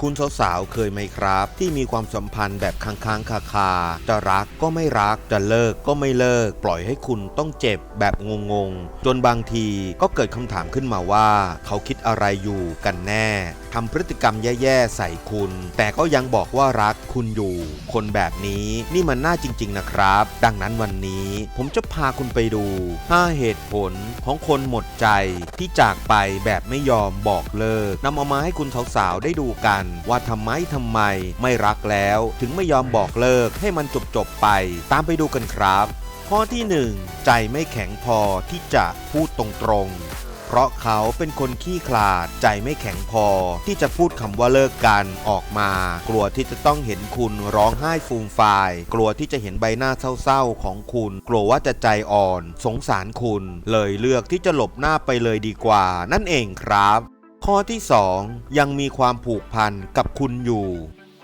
คุณสาวๆเคยไหมครับ ที่มีความสัมพันธ์แบบค้างๆคาๆจะรักก็ไม่รักจะเลิกก็ไม่เลิก ปล่อยให้คุณต้องเจ็บแบบงงๆ จนบางทีก็เกิดคำถามขึ้นมาว่า เขาคิดอะไรอยู่กันแน่ทำพฤติกรรมแย่ๆใส่คุณ แต่ก็ยังบอกว่ารักคุณอยู่ คนแบบนี้นี่มันน่าจริง ๆนะครับ ดังนั้นวันนี้ผมจะพาคุณไปดู 5 เหตุผลของคนหมดใจที่จากไปแบบไม่ยอมบอกเลิกนำเอามาให้คุณสาวๆได้ดูกันว่าทำไมทำไม ไม่รักแล้ว ถึงไม่ยอมบอกเลิกให้มันจบๆไป ตามไปดูกันครับ ข้อที่ 1 ใจไม่แข็งพอที่จะพูดตรงๆเพราะเขาเป็นคนขี้ขลาดใจไม่แข็งพอ ที่จะพูดคำว่าเลิกกันออกมา กลัวที่จะต้องเห็นคุณร้องไห้ฟูมฟาย กลัวที่จะเห็นใบหน้าเศร้าๆของคุณ กลัวว่าจะใจอ่อน สงสารคุณ เลยเลือกที่จะหลบหน้าไปเลยดีกว่า นั่นเองครับ ข้อที่ 2 ยังมีความผูกพันกับคุณอยู่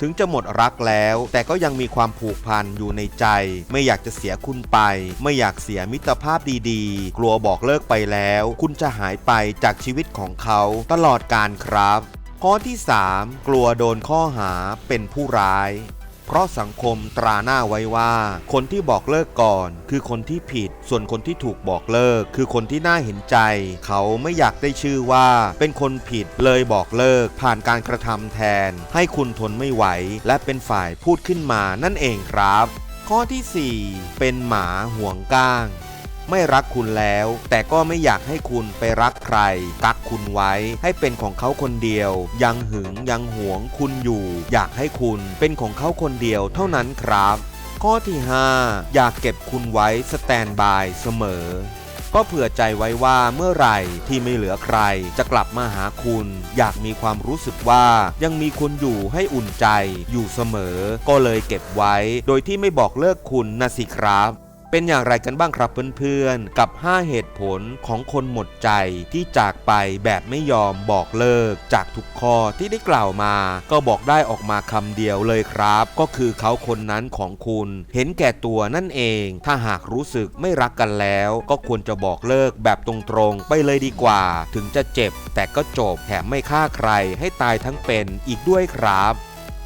ถึงจะหมดรักแล้ว แต่ก็ยังมีความผูกพันอยู่ในใจ ไม่อยากจะเสียคุณไป ไม่อยากเสียมิตรภาพดีๆ กลัวบอกเลิกไปแล้ว คุณจะหายไปจากชีวิตของเขาตลอดการครับ ข้อที่ 3 กลัวโดนข้อหาเป็นผู้ร้าย เพราะสังคมตราหน้าไว้ว่า คนที่บอกเลิกก่อน คือคนที่ผิด ส่วนคนที่ถูกบอกเลิก คือคนที่น่าเห็นใจ เขาไม่อยากได้ชื่อว่า เป็นคนผิดเลยบอกเลิก ผ่านการกระทำแทน ให้คุณทนไม่ไหว และเป็นฝ่ายพูดขึ้นมานั่นเองครับ ข้อทีสี่4 เป็นหมาห่วงก้าง ไม่รักคุณแล้ว แต่ก็ไม่อยากให้คุณไปรักใคร กักคุณไว้ ให้เป็นของเขาคนเดียว ยังหึงยังหวงคุณอยู่ อยากให้คุณเป็นของเขาคนเดียวเท่านั้นครับ ข้อที่ 5 อยากเก็บคุณไว้สแตนบายเสมอก็เผื่อใจไว้ว่าเมื่อไหร่ที่ไม่เหลือใคร จะกลับมาหาคุณ อยากมีความรู้สึกว่ายังมีคุณอยู่ให้อุ่นใจอยู่เสมอ ก็เลยเก็บไว้ โดยที่ไม่บอกเลิกคุณนะสิครับ เป็นอย่างไรกันบ้างครับเพื่อนๆ กับ 5 เหตุผลของคนหมดใจที่จากไปแบบไม่ยอมบอกเลิก จากทุกข้อที่ได้กล่าวมา ก็บอกได้ออกมาคำเดียวเลยครับ ก็คือเขาคนนั้นของคุณ เห็นแก่ตัวนั่นเอง ถ้าหากรู้สึกไม่รักกันแล้ว ก็ควรจะบอกเลิกแบบตรงๆ ไปเลยดีกว่า ถึงจะเจ็บแต่ก็จบแถมไม่ฆ่าใครให้ตายทั้งเป็นอีกด้วยครับ